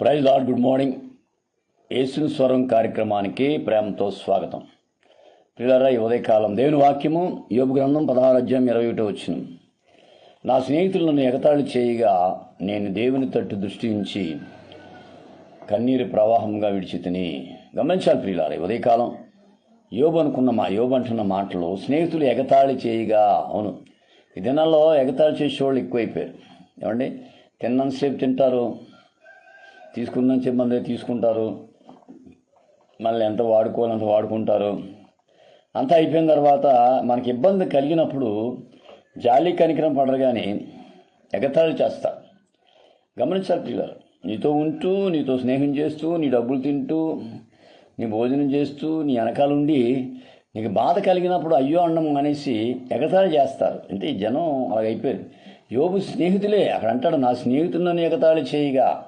Praise lord good morning. యేసుని స్వరం కార్యక్రమానికి ప్రేమతో స్వాగతం. పిల్లరా ఈ ఉదయకాలం దేవుని వాక్యము యోగ గ్రంథం పదహారు అధ్యాయం ఇరవై ఒకటి వచ్చిన నా నన్ను ఎగతాళి చేయగా నేను దేవుని తట్టు దృష్టి ఉంచి కన్నీరు ప్రవాహంగా విడిచి తిని. గమనించాలి ప్రియులారా ఈ ఉదయకాలం యోబు అనుకున్న మా యోబు అంటున్న మాటలు స్నేహితులు ఎగతాళి చేయగా అవును ఈ దినాల్లో ఎగతాళి చేసేవాళ్ళు ఎక్కువైపోయారు. ఏమండి? తిన్నంతసేపు తింటారు తీసుకుందని చెప్పండి తీసుకుంటారు. మళ్ళీ ఎంత వాడుకోవాలంత వాడుకుంటారు. అంతా అయిపోయిన తర్వాత మనకి ఇబ్బంది కలిగినప్పుడు జాలి కనికరం పడరు కానీ ఎగతాళి చేస్తా. గమనించాలి పిల్లలు. నీతో ఉంటూ నీతో స్నేహం చేస్తూ నీ డబ్బులు తింటూ నీ భోజనం చేస్తూ నీ వెనకాల ఉండి నీకు బాధ కలిగినప్పుడు అయ్యో అన్నం అనేసి ఎగతాళి చేస్తారు. అంటే ఈ జనం అలాగైపోయారు యోగు స్నేహితులే. అక్కడ అంటాడు నా స్నేహితులను ఎగతాళి చేయగా.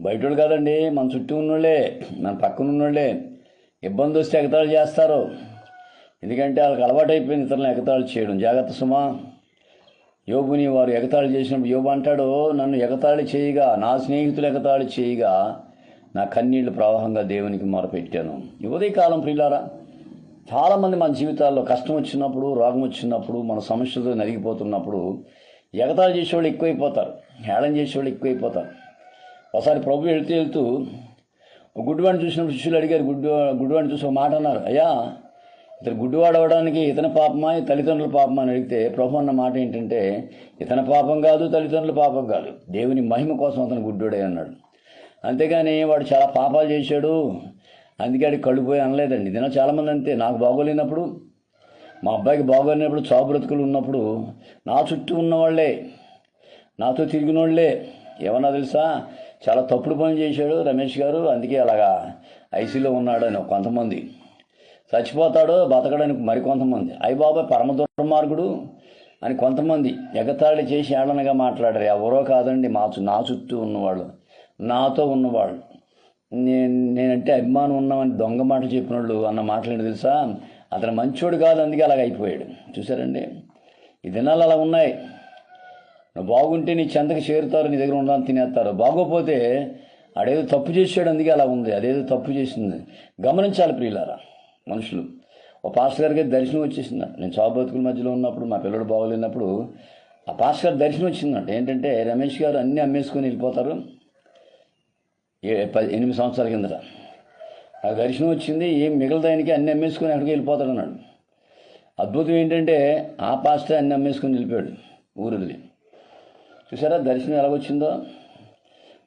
బయటోడు కాదండి మన చుట్టూ ఉన్నోళ్ళే మన పక్కన ఉన్నోళ్ళే ఇబ్బంది వస్తే ఎగతాళి చేస్తారు. ఎందుకంటే వాళ్ళకి అలవాటు అయిపోయింది ఇతరులను ఎగతాళి చేయడం. జాగ్రత్త సుమా. యోగుని వారు ఎగతాళి చేసినప్పుడు యోగు అంటాడు నన్ను ఎగతాళి చేయగా నా స్నేహితులు ఎగతాళి చేయగా నా కన్నీళ్ళు ప్రవాహంగా దేవునికి మొరపెట్టాను. ఈ ఉదయకాలం ప్రియులారా చాలామంది మన జీవితాల్లో కష్టం వచ్చినప్పుడు రోగం వచ్చినప్పుడు మన సమస్యలతో నలిగిపోతున్నప్పుడు ఎగతాళి చేసేవాళ్ళు ఎక్కువైపోతారు. హేళన చేసేవాళ్ళు ఎక్కువైపోతారు. ఒకసారి ప్రభు వెళ్తూ వెళ్తూ గుడ్డివాడిని చూసినప్పుడు శిష్యులు అడిగారు గుడ్డి గుడ్డివాడిని చూసి ఒక మాట అన్నారు. అయ్యా ఇతను గుడ్డివాడు అవడానికి ఇతని పాపమా తల్లిదండ్రుల పాపమా? అని అడిగితే ప్రభు అన్న మాట ఏంటంటే ఇతని పాపం కాదు తల్లిదండ్రుల పాపం కాదు. దేవుని మహిమ కోసం అతను గుడ్డోడే అన్నాడు. అంతేగాని వాడు చాలా పాపాలు చేశాడు. అందుకే వాడికి కళ్ళు పోయి అనలేదండి. ఇదినా చాలామంది అంతే. నాకు బాగోలేనప్పుడు మా అబ్బాయికి బాగోలేనప్పుడు చావు బ్రతుకులు ఉన్నప్పుడు నా చుట్టూ ఉన్నవాళ్ళే నాతో తిరిగిన వాళ్ళే ఏమన్నా తెలుసా? చాలా తప్పుడు పని చేశాడు రమేష్ గారు. అందుకే అలాగా ఐసీలో ఉన్నాడు అని కొంతమంది. చచ్చిపోతాడు బతకడానికి మరికొంతమంది. అయ్యబాబా పరమ దుర్మార్గుడు అని కొంతమంది ఎగతాళి చేసి ఏళనగా మాట్లాడారు. ఎవరో కాదండి మా చు- నా చుట్టూ ఉన్నవాళ్ళు. నాతో ఉన్నవాళ్ళు. నేను నేనంటే అభిమానం ఉన్నామని దొంగ మాటలు చెప్పినోళ్ళు అన్న మాటలు తెలుసా? అతను మంచోడు కాదు అందుకే అలాగ అయిపోయాడు. చూసారండి ఈ దినాలు అలా ఉన్నాయి. బాగుంటే నీ చెంతకు చేరుతారు నీ దగ్గర ఉండాలని తినేస్తారు. బాగోపోతే అడేదో తప్పు చేసాడు అందుకే అలా ఉంది. అదేదో తప్పు చేసింది. గమనించాలి ప్రియులారా మనుషులు. ఓ పాస్టర్ గారికి దర్శనం వచ్చేసింది. నేను చావు బతుకుల మధ్యలో ఉన్నప్పుడు మా పిల్లడు బాగోలేనప్పుడు ఆ పాస్టర్ గారు దర్శనం వచ్చిందంట ఏంటంటే రమేష్ గారు అన్నీ అమ్మేసుకొని వెళ్ళిపోతారు. ఏ పది ఎనిమిది సంవత్సరాల కిందట. ఆ దర్శనం వచ్చింది. ఏం మిగలదానికి అన్ని అమ్మేసుకొని అక్కడికి వెళ్ళిపోతాడు అన్నాడు. అద్భుతం ఏంటంటే ఆ పాస్టర్ అన్ని అమ్మేసుకొని వెళ్ళిపోయాడు ఊరిది చూసారా దర్శనం ఎలాగొచ్చిందో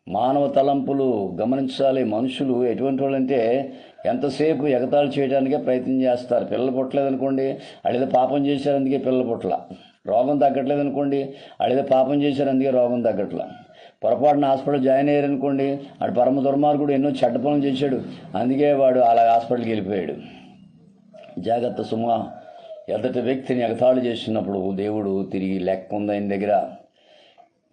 మానవ తలంపులు గమనించాలి మనుషులు. ఎటువంటి వాళ్ళంటే ఎంతసేపు ఎగతాళి చేయడానికే ప్రయత్నం చేస్తారు. పిల్లలు పుట్టలేదనుకోండి అడిగితే పాపం చేశారు అందుకే పిల్లలు పుట్టల రోగం తగ్గట్లేదు అనుకోండి అడిగితే పాపం చేశారు అందుకే రోగం తగ్గట్ల. పొరపాటున హాస్పిటల్ జాయిన్ అయ్యారనుకోండి అటు పరమ దుర్మార్గుడు ఎన్నో చెడ్డ పనులు చేశాడు అందుకే వాడు అలా హాస్పిటల్కి వెళ్ళిపోయాడు. జాగ్రత్త సుమ. ఎదటి వ్యక్తిని ఎగతాళి చేసినప్పుడు దేవుడు తిరిగి లెక్క ఉంది ఆయన దగ్గర?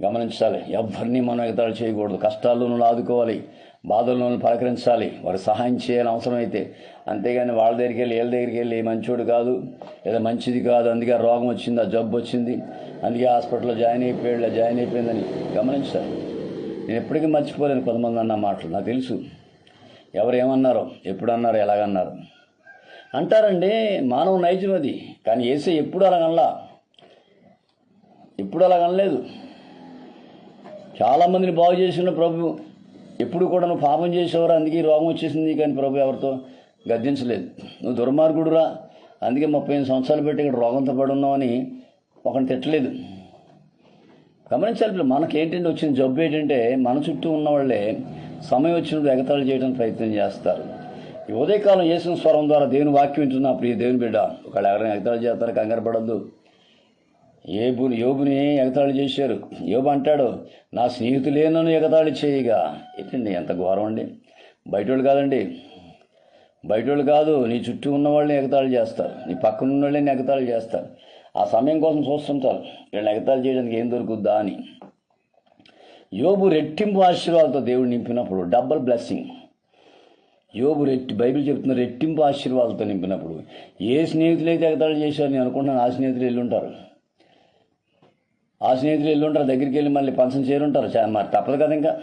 గమనించాలి. ఎవరిని మనం ఎగతాళి చేయకూడదు. కష్టాల్లోనూ ఆదుకోవాలి బాధల్లోనూ పలకరించాలి. వారికి సహాయం చేయాలని అవసరమైతే. అంతేగాని వాళ్ళ దగ్గరికి వెళ్ళి వీళ్ళ దగ్గరికి వెళ్ళి మంచోడు కాదు. లేదా మంచిది కాదు. అందుకే రోగం వచ్చింది ఆ జబ్బు వచ్చింది. అందుకే హాస్పిటల్లో జాయిన్ అయిపోయాడు జాయిన్ అయిపోయిందని గమనించాలి. నేను ఎప్పటికీ మర్చిపోలేను కొంతమంది అన్న మాటలు. నాకు తెలుసు. ఎవరు ఏమన్నారో ఎప్పుడు అన్నారు ఎలాగన్నారు. అంటారండి మానవ నైజం అది. కానీ ఏసే ఎప్పుడు అలాగనలా ఎప్పుడు అలాగనలేదు చాలామందిని బాగు చేసిన ప్రభు. ఎప్పుడు కూడా నువ్వు పాపం చేసేవారు అందుకే రోగం వచ్చేసింది కానీ ప్రభు ఎవరితో గద్దించలేదు. నువ్వు దుర్మార్గుడురా అందుకే ముప్పై ఐదు సంవత్సరాలు పెట్టి ఇక్కడ రోగంతో పడి అని ఒకరిని తిట్టలేదు. గమనించాలి పిల్లలు. మనకేంటంటే వచ్చిన జబ్బు ఏంటంటే మన చుట్టూ ఉన్న వాళ్ళే సమయం వచ్చినప్పుడు ఎగతాళి చేయడానికి ప్రయత్నం చేస్తారు. ఈ ఉదయకాలం చేసిన స్వరం ద్వారా దేవుని వాక్యం వింటున్నా ప్రియ దేవుని బిడ్డ ఒకళ్ళు ఎవరైనా ఎగతాళి చేస్తారు కంగారు పడద్దు. ఏబుని యోబుని ఎగతాళి చేశారు. యోబు అంటాడు నా స్నేహితులే నన్ను ఎగతాళి చేయగా. ఏంటండి ఎంత ఘోరం అండి. బయటోళ్ళు కాదండి. బయటోళ్ళు కాదు నీ చుట్టూ ఉన్న వాళ్ళని ఎగతాళి చేస్తారు. నీ పక్కన ఉన్న వాళ్ళని ఎగతాళి చేస్తారు. ఆ సమయం కోసం చూస్తుంటారు. వీళ్ళని ఎగతాళి చేయడానికి ఏం దొరుకుద్దా అని. యోబు రెట్టింపు ఆశీర్వాదాలతో దేవుడు నింపినప్పుడు డబల్ బ్లెస్సింగ్. యోబు రెట్టి బైబిల్ చెప్తున్న రెట్టింపు ఆశీర్వాదాలతో నింపినప్పుడు ఏ స్నేహితులైతే ఎగతాళి చేశారు నేను అనుకుంటున్నాను ఆ స్నేహితులు వెళ్ళి ఉంటారు. ఆ స్నేహితులు వెళ్ళి ఉంటారు దగ్గరికి వెళ్ళి మళ్ళీ పంచం చేరుంటారు. చా- మరి తప్పదు కదా ఇంకా.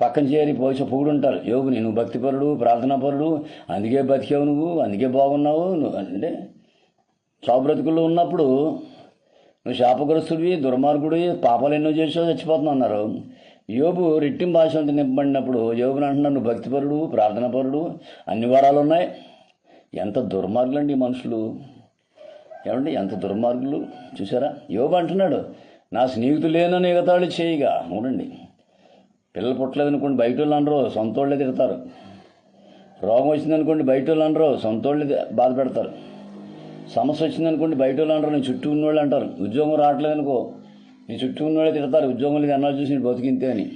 పక్కన చేరి పోసి పొగుడుంటారు యోగుని నువ్వు భక్తిపరుడు ప్రార్థనాపరుడు అందుకే బతికావు నువ్వు అందుకే బాగున్నావు నువ్వు అంటే చావు బ్రతుకుల్లో ఉన్నప్పుడు నువ్వు శాపగ్రస్తుడివి దుర్మార్గుడివి పాపాలు ఎన్నో చేసావు చచ్చిపోతున్నావు అన్నారు. యోబు రెట్టింపు భాషలతో నింపబడినప్పుడు యోగుని అంటున్నాడు నువ్వు భక్తిపరుడు ప్రార్థనాపరుడు అన్ని వరాలు ఉన్నాయి ఎంత దుర్మార్గులండి ఈ మనుషులు. ఏమండి ఎంత దుర్మార్గులు? చూసారా యోబు అంటున్నాడు నా స్నేహితులేనని ఎగతాళి చేయగా. అవునండి. పిల్లలు పుట్టలేదనుకోండి బయట వాళ్ళు అనరు సొంత వాళ్ళే తిడతారు. రోగం వచ్చిందనుకోండి బయట వాళ్ళు అనరు సొంత వాళ్ళే బాధ పెడతారు సమస్య వచ్చిందనుకోండి బయట వాళ్ళు అంటారు నీ చుట్టూ ఉన్నవాళ్ళు అంటారు. ఉద్యోగం రావట్లేదనుకో నీ చుట్టూ ఉన్నవాళ్ళే తిడతారు ఉద్యోగం లేదు అన్నాలు చూసి నేను బతికింతే అని.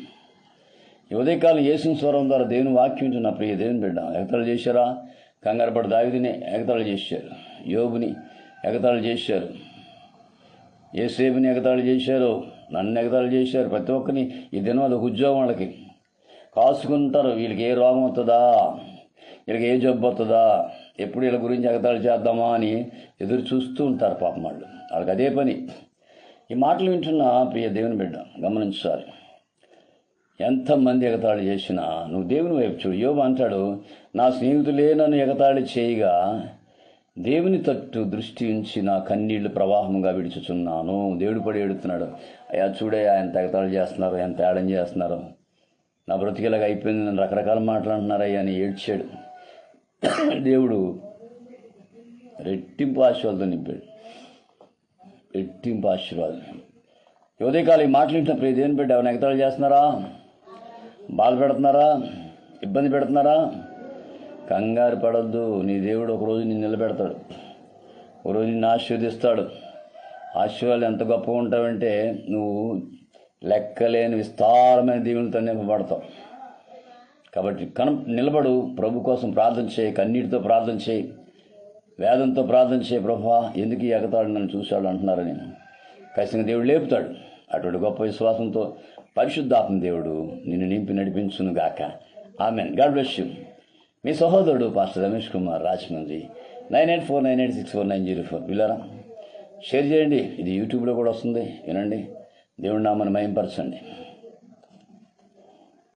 ఉదయకాలం యేసుని స్వరం ద్వారా దేవుని వాక్యం నా ప్రియ దేవుని బిడ్డ ఎగతాళి చేశారా? కంగారు పడి దావిదిని ఎగతాళి చేశారు. యోగుని ఎగతాళి చేశారు. ఏసేపుని ఎగతాళి చేశారు నన్ను ఎగతాళి చేశారు ప్రతి ఒక్కరిని ఈ దినం అది ఒక ఉద్యోగం వాళ్ళకి. కాసుకుంటారు వీళ్ళకి ఏ రోగం వస్తుందా వీళ్ళకి ఏ జబ్బు వస్తుందా ఎప్పుడు వీళ్ళ గురించి ఎగతాళి చేద్దామా అని ఎదురు చూస్తూ ఉంటారు పాపం వాళ్ళు. వాళ్ళకి అదే పని. ఈ మాటలు వింటున్న ప్రియ దేవుని బిడ్డ గమనించాలి ఎంతమంది ఎగతాళి చేసినా నువ్వు దేవుని వైపు చూడు. యోబు అంటాడు నా స్నేహితులే నన్ను ఎగతాళి చేయగా దేవుని తట్టు దృష్టి ఉంచి నా కన్నీళ్ళు ప్రవాహంగా విడుచుచున్నాను దేవుడు పడి ఎడుతున్నాడు అయ్యా చూడే ఎంత ఎగతాళి చేస్తున్నారు ఎంత ఏడం చేస్తున్నారు. నా బ్రతికేలాగా అయిపోయింది నేను రకరకాల మాట్లాడుతున్నారయ్యా అని ఏడ్చాడు. దేవుడు రెట్టింపు ఆశీర్వాదం నింపాడు. రెట్టింపు ఆశీర్వాదం. ఉదయకాలం ఈ మాటలు వింటున్న ప్రియ దేవుని బిడ్డ ఎవరిని ఎగతాళి చేస్తున్నారా? బాధ పెడుతున్నారా? ఇబ్బంది పెడుతున్నారా? కంగారు పడద్దు. నీ దేవుడు ఒకరోజు నిన్ను నిలబెడతాడు. ఒకరోజు నిన్ను ఆశీర్వదిస్తాడు. ఆశీర్వాదాలు ఎంత గొప్పగా ఉంటావంటే నువ్వు లెక్కలేని విస్తారమైన దీవులతో నింపబడతావు. కాబట్టి కన నిలబడు. ప్రభు కోసం ప్రార్థన చేయి. కన్నీటితో ప్రార్థన చేయి. వేదంతో ప్రార్థన చేయి. ప్రభా ఎందుకు ఈ ఎగతాడు నన్ను చూశాడు అంటున్నారని. ఖచ్చితంగా దేవుడు లేపుతాడు. అటువంటి గొప్ప విశ్వాసంతో పరిశుద్ధాత్మ దేవుడు నిన్ను నింపి నడిపించును గాక ఆమెన్. God bless you. మీ సహోదరుడు pastor Ramesh Kumar Rajahmundry nine eight four nine eight six four nine zero four. పిల్లరా షేర్ చేయండి. ఇది యూట్యూబ్లో కూడా వస్తుంది. వినండి. దేవుడి నామని మయంపరచండి